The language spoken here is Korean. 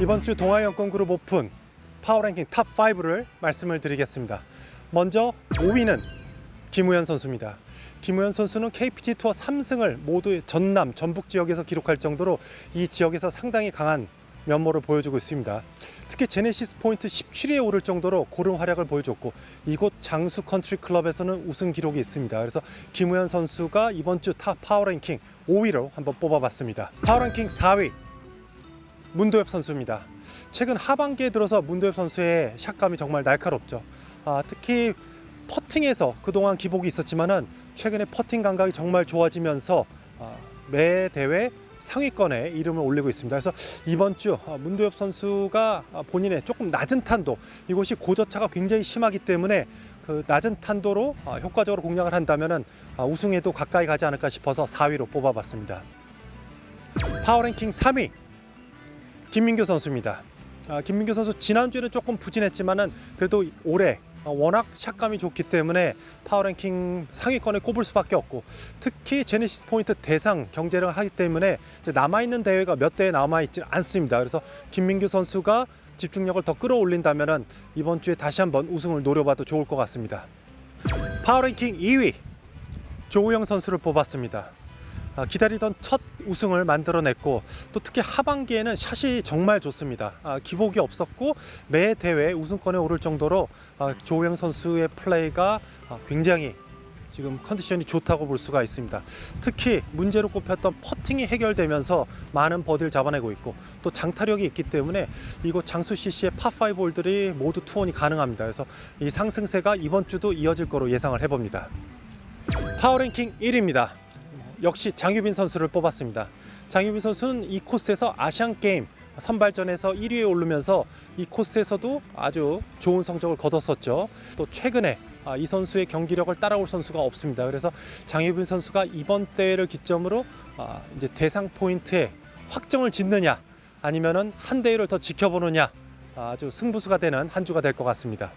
이번 주 동아연권 그룹 오픈 파워랭킹 탑 5를 말씀을 드리겠습니다. 먼저 5위는 김우현 선수입니다. 김우현 선수는 KPT 투어 3승을 모두 전남, 전북 지역에서 기록할 정도로 이 지역에서 상당히 강한 면모를 보여주고 있습니다. 특히 제네시스 포인트 17위에 오를 정도로 고른 활약을 보여줬고 이곳 장수 컨트리 클럽에서는 우승 기록이 있습니다. 그래서 김우현 선수가 이번 주탑 파워랭킹 5위로 한번 뽑아봤습니다. 파워랭킹 4위 문도엽 선수입니다. 최근 하반기에 들어서 문도엽 선수의 샷감이 정말 날카롭죠. 아, 특히 퍼팅에서 그동안 기복이 있었지만은 최근에 퍼팅 감각이 정말 좋아지면서 아, 매 대회 상위권에 이름을 올리고 있습니다. 그래서 이번 주 아, 문도엽 선수가 아, 본인의 조금 낮은 탄도 이곳이 고저차가 굉장히 심하기 때문에 그 낮은 탄도로 아, 효과적으로 공략을 한다면은 아, 우승에도 가까이 가지 않을까 싶어서 4위로 뽑아봤습니다. 파워랭킹 3위 김민규 선수입니다. 아, 김민규 선수 지난주에는 조금 부진했지만은 그래도 올해 어, 워낙 샷감이 좋기 때문에 파워랭킹 상위권에 꼽을 수밖에 없고 특히 제네시스 포인트 대상 경쟁을 하기 때문에 남아있는 대회가 몇 대회 남아있지 않습니다. 그래서 김민규 선수가 집중력을 더 끌어올린다면은 이번 주에 다시 한번 우승을 노려봐도 좋을 것 같습니다. 파워랭킹 2위 조우영 선수를 뽑았습니다. 아, 기다리던 첫 우승을 만들어냈고 또 특히 하반기에는 샷이 정말 좋습니다. 아, 기복이 없었고 매 대회 우승권에 오를 정도로 아, 조우영 선수의 플레이가 아, 굉장히 지금 컨디션이 좋다고 볼 수가 있습니다. 특히 문제로 꼽혔던 퍼팅이 해결되면서 많은 버디를 잡아내고 있고 또 장타력이 있기 때문에 이곳 장수 CC의 파5 홀들이 모두 투혼이 가능합니다. 그래서 이 상승세가 이번 주도 이어질 거로 예상을 해봅니다. 파워랭킹 1위입니다. 역시 장유빈 선수를 뽑았습니다. 장유빈 선수는 이 코스에서 아시안 게임 선발전에서 1위에 오르면서 이 코스에서도 아주 좋은 성적을 거뒀었죠. 또 최근에 아, 이 선수의 경기력을 따라올 선수가 없습니다. 그래서 장유빈 선수가 이번 대회를 기점으로 아, 이제 대상 포인트에 확정을 짓느냐 아니면은 한 대회를 더 지켜보느냐 아주 승부수가 되는 한 주가 될 것 같습니다.